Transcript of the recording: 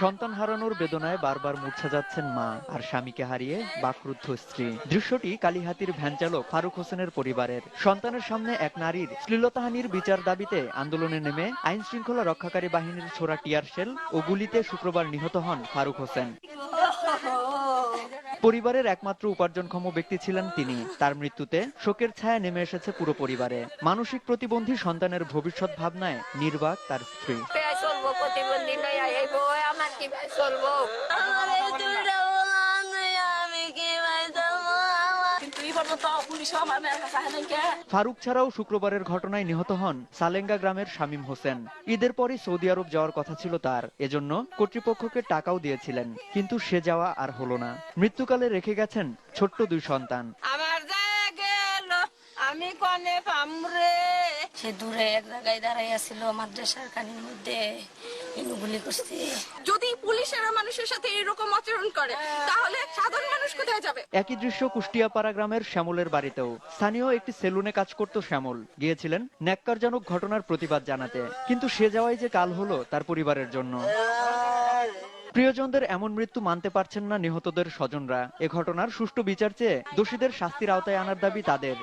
সন্তান হারানোর বেদনায় বারবার মূর্ছা যাচ্ছেন মা আর স্বামীকে হারিয়ে বাকরুদ্ধ স্ত্রী। দৃশ্যটি কালীহাতির ভ্যান চালক ফারুক হোসেনের পরিবারের। সন্তানের সামনে এক নারীর শ্লীলতাহানির বিচার দাবিতে আন্দোলনে নেমে আইন শৃঙ্খলা রক্ষাকারী বাহিনীর ছোড়া টিয়ার শেল ও গুলিতে শুক্রবার নিহত হন ফারুক হোসেন। পরিবারের একমাত্র উপার্জনক্ষম ব্যক্তি ছিলেন তিনি। তার মৃত্যুতে শোকের ছায়া নেমে এসেছে পুরো পরিবারে। মানসিক প্রতিবন্ধী সন্তানের ভবিষ্যৎ ভাবনায় নির্বাক তার স্ত্রী। চলবো প্রতিবন্ধী নয় আমার কি চলবো? ফারুক ছাড়াও শুক্রবারের ঘটনায় নিহত হন সালেঙ্গা গ্রামের শামীম হোসেন। ঈদের পরই সৌদি আরব যাওয়ার কথা ছিল তার, এজন্য কর্তৃপক্ষকে টাকাও দিয়েছিলেন, কিন্তু সে যাওয়া আর হলো না। মৃত্যুকালে রেখে গেছেন ছোট্ট দুই সন্তান। আমার আমি কনে পামরে। সে দূরে এক জায়গায় দাঁড়াই আছিল মাদ্রাসার কানির মধ্যে গুলি করছে। যদি পুলিশেরা মানুষের সাথে এরকম আচরণ করে তাহলে সাধারণ মানুষ কোথায় যাবে? একই দৃশ্য কুষ্টিয়াপাড়া গ্রামের শ্যামলের বাড়িতেও। স্থানীয় একটি সেলুনে কাজ করত শ্যামল। গিয়েছিলেন ন্যাক্কারজনক ঘটনার প্রতিবাদ জানাতে। কিন্তু সে যাওয়াই যে কাল হলো তার পরিবারের জন্য। প্রিয়জনদের এমন মৃত্যু মানতে পারছেন না নিহতদের স্বজনরা। এ ঘটনার সুষ্ঠু বিচার চেয়ে দোষীদের শাস্তির আওতায় আনার দাবি তাদের।